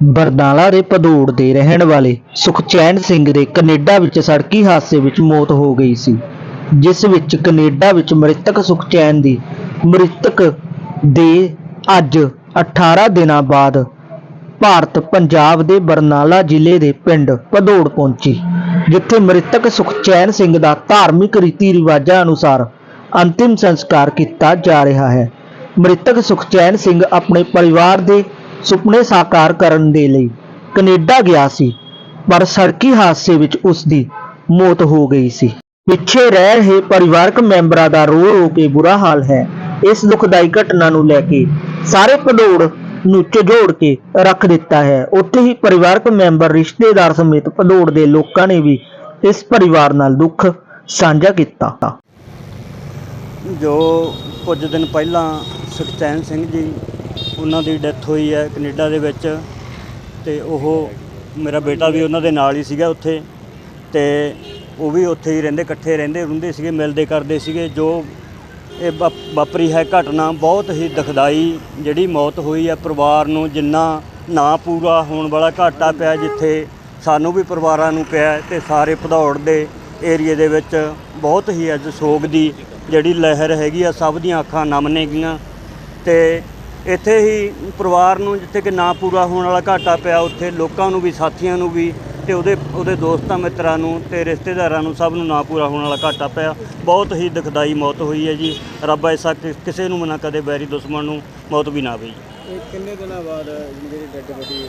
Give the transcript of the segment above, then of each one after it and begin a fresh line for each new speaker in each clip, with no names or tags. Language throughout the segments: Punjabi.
ਬਰਨਾਲਾ ਦੇ ਭਦੌੜ ਦੇ ਰਹਿਣ ਵਾਲੇ ਸੁਖਚੈਨ ਸਿੰਘ ਦੇ ਕੈਨੇਡਾ ਵਿੱਚ ਸੜਕੀ ਹਾਦਸੇ ਵਿੱਚ ਮੌਤ ਹੋ ਗਈ ਸੀ, ਜਿਸ ਵਿੱਚ ਕੈਨੇਡਾ ਵਿੱਚ ਮ੍ਰਿਤਕ ਸੁਖਚੈਨ ਦੀ ਮ੍ਰਿਤਕ ਦੇ ਅੱਜ 18 ਦਿਨਾਂ ਬਾਅਦ ਭਾਰਤ ਪੰਜਾਬ ਦੇ ਬਰਨਾਲਾ ਜ਼ਿਲ੍ਹੇ ਦੇ ਪਿੰਡ ਭਦੌੜ ਪਹੁੰਚੀ, ਜਿੱਥੇ ਮ੍ਰਿਤਕ ਸੁਖਚੈਨ ਸਿੰਘ ਦਾ ਧਾਰਮਿਕ ਰੀਤੀ ਰਿਵਾਜਾਂ ਅਨੁਸਾਰ ਅੰਤਿਮ ਸੰਸਕਾਰ ਕੀਤਾ ਜਾ ਰਿਹਾ ਹੈ। ਮ੍ਰਿਤਕ ਸੁਖਚੈਨ ਸਿੰਘ ਆਪਣੇ ਪਰਿਵਾਰ ਦੇ ਸੁਪਨੇ ਸਾਕਾਰ ਕਰਨ ਦੇ ਲਈ ਕੈਨੇਡਾ ਗਿਆ ਸੀ, ਪਰ ਸੜਕੀ ਹਾਦਸੇ ਵਿੱਚ ਉਸ ਦੀ ਮੌਤ ਹੋ ਗਈ ਸੀ। ਪਿੱਛੇ ਰਹਿ ਰਹੇ ਪਰਿਵਾਰਕ ਮੈਂਬਰਾਂ ਦਾ ਰੋ ਰੋ ਕੇ ਬੁਰਾ ਹਾਲ ਹੈ। ਇਸ ਦੁਖਦਾਈ ਘਟਨਾ ਨੂੰ ਲੈ ਕੇ ਸਾਰੇ ਭਦੌੜ ਨੂੰ ਝਜੋੜ ਕੇ ਰੱਖ ਦਿੱਤਾ ਹੈ। ਉੱਥੇ ਹੀ ਪਰਿਵਾਰਕ ਮੈਂਬਰ, ਰਿਸ਼ਤੇਦਾਰ ਸਮੇਤ ਭਦੌੜ ਦੇ ਲੋਕਾਂ ਨੇ ਵੀ ਇਸ ਪਰਿਵਾਰ ਨਾਲ ਦੁੱਖ ਸਾਂਝਾ ਕੀਤਾ।
ਜੋ ਕੁਝ ਦਿਨ ਪਹਿਲਾਂ ਸੁਖਚੈਨ ਸਿੰਘ ਜੀ ਉਹਨਾਂ ਦੀ ਡੈਥ ਹੋਈ ਹੈ ਕੈਨੇਡਾ ਦੇ ਵਿੱਚ ਤੇ ਉਹ ਮੇਰਾ ਬੇਟਾ ਵੀ ਉਹਨਾਂ ਦੇ ਨਾਲ ਹੀ ਸੀਗਾ ਉੱਥੇ ਤੇ ਉਹ ਵੀ ਉੱਥੇ ਹੀ ਰਹਿੰਦੇ, ਇਕੱਠੇ ਰਹਿੰਦੇ ਰਹਿੰਦੇ ਸੀਗੇ, ਮਿਲਦੇ ਕਰਦੇ ਸੀਗੇ, ਜੋ ਇਹ ਵਾ- ਵਾਪਰੀ ਹੈ ਘਟਨਾ ਬਹੁਤ ਹੀ ਦੁਖਦਾਈ ਜਿਹੜੀ ਮੌਤ ਹੋਈ ਹੈ ਪਰਿਵਾਰ ਨੂੰ ਜਿੰਨਾ ਨਾ ਪੂਰਾ ਹੋਣ ਵਾਲਾ ਘਾਟਾ ਪਿਆ ਜਿੱਥੇ ਸਾਨੂੰ ਵੀ ਪਰਿਵਾਰਾਂ ਨੂੰ ਪਿਆ ਹੈ ਤੇ ਸਾਰੇ ਭਦੌੜ ਦੇ ਏਰੀਏ ਦੇ ਵਿੱਚ ਬਹੁਤ ਹੀ ਅੱਜ ਸੋਗ ਦੀ ਜਿਹੜੀ ਲਹਿਰ ਹੈਗੀ ਆ, ਸਭ ਦੀਆਂ ਅੱਖਾਂ ਨਮ ਨੇ ਗੀਆਂ ਤੇ ਇੱਥੇ ਹੀ ਪਰਿਵਾਰ ਨੂੰ ਜਿੱਥੇ ਕਿ ਨਾ ਪੂਰਾ ਹੋਣ ਵਾਲਾ ਘਾਟਾ ਪਿਆ ਉੱਥੇ ਲੋਕਾਂ ਨੂੰ ਵੀ ਸਾਥੀਆਂ ਨੂੰ ਵੀ ਤੇ ਉਹਦੇ ਉਹਦੇ ਦੋਸਤਾਂ ਮਿੱਤਰਾਂ ਨੂੰ ਤੇ ਰਿਸ਼ਤੇਦਾਰਾਂ ਨੂੰ ਸਭ ਨੂੰ ਨਾ ਪੂਰਾ ਹੋਣ ਵਾਲਾ ਘਾਟਾ ਪਿਆ। ਬਹੁਤ ਹੀ ਦੁਖਦਾਈ ਮੌਤ ਹੋਈ ਹੈ ਜੀ। ਰੱਬ ਐਸਾ ਕਿਸੇ ਨੂੰ ਨਾ ਕਦੇ ਬੈਰੀ ਦੁਸ਼ਮਣ ਨੂੰ ਮੌਤ ਵੀ ਨਾ
ਇਹ ਕਿੰਨੇ ਦਿਨਾਂ ਬਾਅਦ ਜਿਹੜੀ ਡੈੱਡ ਬੋਡੀ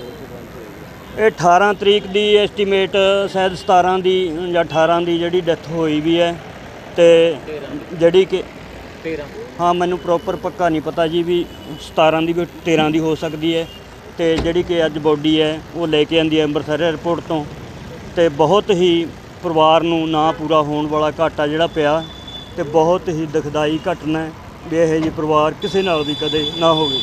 ਇਹ 18 ਤਰੀਕ ਦੀ ਐਸਟੀਮੇਟ ਸ਼ਾਇਦ 17 ਦੀ ਜਾਂ 18 ਦੀ ਜਿਹੜੀ ਡੈਥ ਹੋਈ ਵੀ ਹੈ ਤੇ ਜਿਹੜੀ ਕਿ
13
ਹਾਂ, ਮੈਨੂੰ ਪ੍ਰੋਪਰ ਪੱਕਾ ਨਹੀਂ ਪਤਾ ਜੀ ਵੀ 17 ਦੀ ਵੀ 13 ਦੀ ਹੋ ਸਕਦੀ ਹੈ ਤੇ ਜਿਹੜੀ ਕਿ ਅੱਜ ਬੋਡੀ ਹੈ, ਉਹ ਲੈ ਕੇ ਆਂਦੀ ਹੈ ਅੰਮ੍ਰਿਤਸਰ 에ਅਰਪੋਰਟ ਤੋਂ ਤੇ ਬਹੁਤ ਹੀ ਪਰਿਵਾਰ ਨੂੰ ਨਾ ਪੂਰਾ ਹੋਣ ਵਾਲਾ ਘਾਟਾ ਜਿਹੜਾ ਪਿਆ ਤੇ ਬਹੁਤ ਹੀ ਦੁਖਦਾਈ ਘਟਨਾ ਹੈ ਵੀ ਇਹ ਜੀ ਪਰਿਵਾਰ ਕਿਸੇ ਨਾਲ ਵੀ ਕਦੇ ਨਾ ਹੋਵੇ।